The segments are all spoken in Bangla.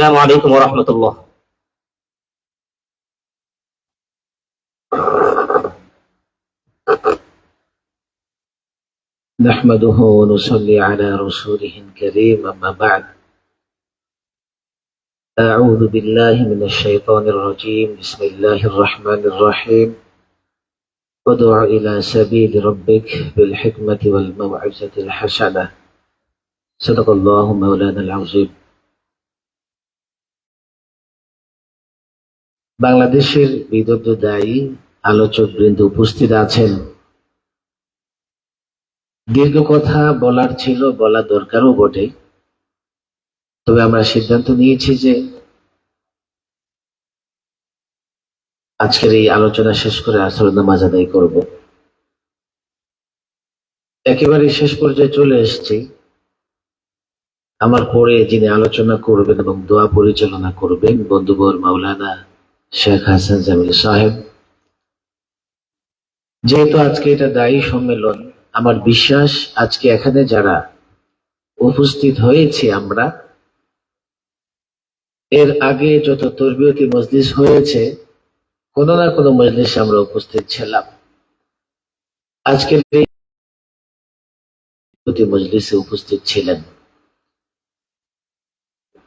السلام عليكم ورحمة الله. نحمده ونصلي على رسوله الكريم أما بعد. أعوذ بالله من الشيطان الرجيم. بسم الله الرحمن الرحيم. ادع إلى سبيل ربك بالحكمة والموعظة الحسنة. صدق الله مولانا العظيم. বাংলাদেশের বিদগ্ধ দায়ী আলোচক বৃন্দ উপস্থিত আছেন। দীর্ঘ কথা বলার ছিল বলা দরকারও বটে। তবে আমরা সিদ্ধান্ত নিয়েছি যে আজকের এই আলোচনা শেষ করে আসর নামাজ আদায় করব। একেবারে শেষ পর্যায়ে চলে এসেছি। আমার পরে যিনি আলোচনা করবেন এবং দোয়া পরিচালনা করবেন, বন্ধুবর মাওলানা শেখ হাসান জামিল সাহেব। যেহেতু আজকে এটা দায়ী সম্মেলন, আমার বিশ্বাস আজকে এখানে যারা উপস্থিত হয়েছে আমরা, এর আগে যত তরবিয়তি মজলিস হয়েছে, কোনো না কোনো মজলিস আমরা উপস্থিত ছিলাম। আজকের মজলিসে উপস্থিত ছিলেন।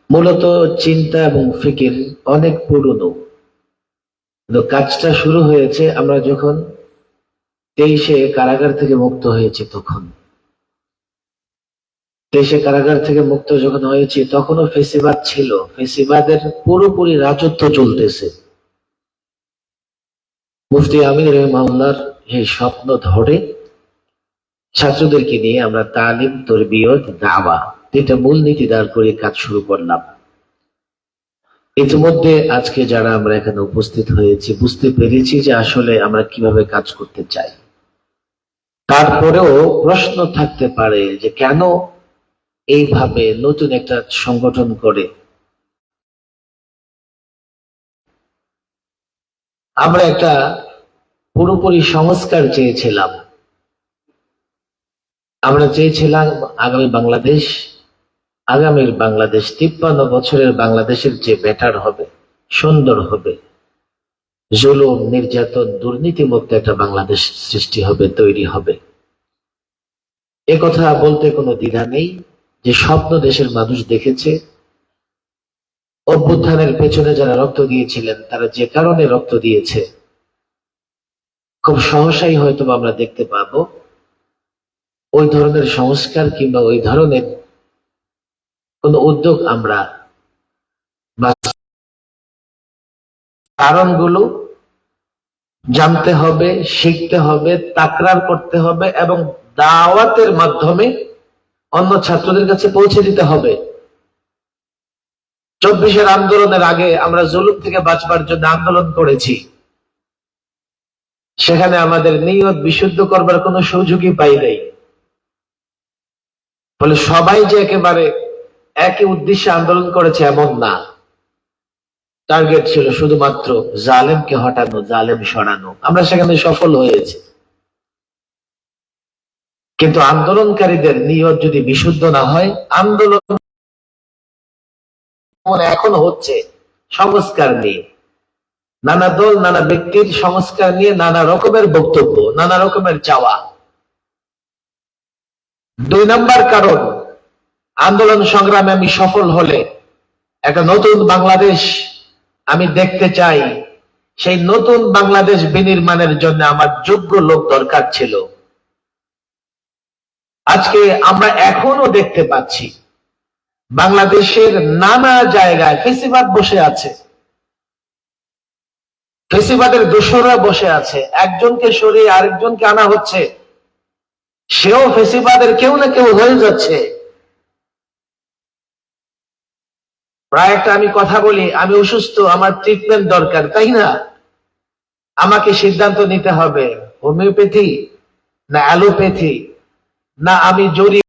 মূলত চিন্তা এবং ফিকির অনেক পুরনো। কিন্তু কাজটা শুরু হয়েছে আমরা যখন তেইশে কারাগার থেকে মুক্ত হয়েছে তখন। দেশে কারাগার থেকে মুক্ত যখন হয়েছে, তখনও ফেসিবাদ ছিল। ফেসিবাদের পুরোপুরি রাজত্ব চলতেছে। মুফতি আমির রহমাউল্লার এই স্বপ্ন ধরে ছাত্রদেরকে নিয়ে আমরা তালিম, তরবিয়ত, দাওয়া, তিনটা মূল নীতি দাঁড় করে কাজ শুরু করলাম। ইতিমধ্যে আজকে যারা আমরা এখানে উপস্থিত হয়েছি, বুঝতে পেরেছি যে আসলে আমরা কীভাবে কাজ করতে চাই। তারপরেও প্রশ্ন থাকতে পারে যে কেন এইভাবে নতুন একটা সংগঠন করে। আমরা একটা পুরোপুরি সংস্কার চেয়েছিলাম। আমরা চেয়েছিলাম আগামী বাংলাদেশ আগামীর বাংলাদেশ, তিপ্পান্ন বছরের বাংলাদেশের যে বেটার হবে, সুন্দর হবে। জুলুম, নির্যাতন, দুর্নীতিমুক্ত একটা বাংলাদেশ সৃষ্টি হবে, তৈরি হবে। এ কথা বলতে কোনো দ্বিধা নেই যে স্বপ্ন দেশের মানুষ দেখেছে। অভ্যুত্থানের পেছনে যারা রক্ত দিয়েছিলেন, তারা যে কারণে রক্ত দিয়েছে, খুব সহসাই হয়তো আমরা দেখতে পাবো। ওই ধরনের সংস্কার কিংবা ওই ধরনের কোন উদ্যোগ আমরা কারণগুলো জানতে হবে, শিখতে হবে, তাকরার করতে হবে এবং দাওয়াতের মাধ্যমে অন্য ছাত্রদের কাছে পৌঁছে দিতে হবে। চব্বিশের আন্দোলনের আগে আমরা জুলুম থেকে বাঁচবার জন্য আন্দোলন করেছি। সেখানে আমাদের নিয়ত বিশুদ্ধ করবার কোনো সুযোগই পাই নাই। ফলে সবাই যে একেবারে একই উদ্দেশ্যে আন্দোলন করেছে এমন না। টার্গেট ছিল শুধুমাত্র জালেমকে হটানো, জালেম সরানো। আমরা সেখানে সফল হয়েছি। কিন্তু আন্দোলনকারীদের নিয়ত যদি বিশুদ্ধ না হয়, আন্দোলন এখন হচ্ছে, সংস্কার নিয়ে। নানা দল, নানা ব্যক্তির সংস্কার নিয়ে নানা রকমের বক্তব্য, নানা রকমের চাওয়া। দুই নাম্বার কারণ আন্দোলন সংগ্রামে আমি সফল হলে একটা নতুন বাংলাদেশ আমি দেখতে চাই। সেই নতুন বাংলাদেশ বিনির্মাণের জন্য আমার যোগ্য লোক দরকার ছিল। আজকে আমরা এখনও দেখতে পাচ্ছি, বাংলাদেশের নানা জায়গায় ফেসিবাদ বসে আছে। ফেসিবাদের দোসররা বসে আছে। একজনকে সরিয়ে আরেকজনকে আনা হচ্ছে। সেও ফেসিবাদের কেউ না কেউ হয়ে যাচ্ছে। প্রায় একটা আমি কথা বলি, আমি অসুস্থ, আমার ট্রিটমেন্ট দরকার, তাই না? আমাকে সিদ্ধান্ত নিতে হবে, হোমিওপ্যাথি না অ্যালোপ্যাথি? না আমি জড়ি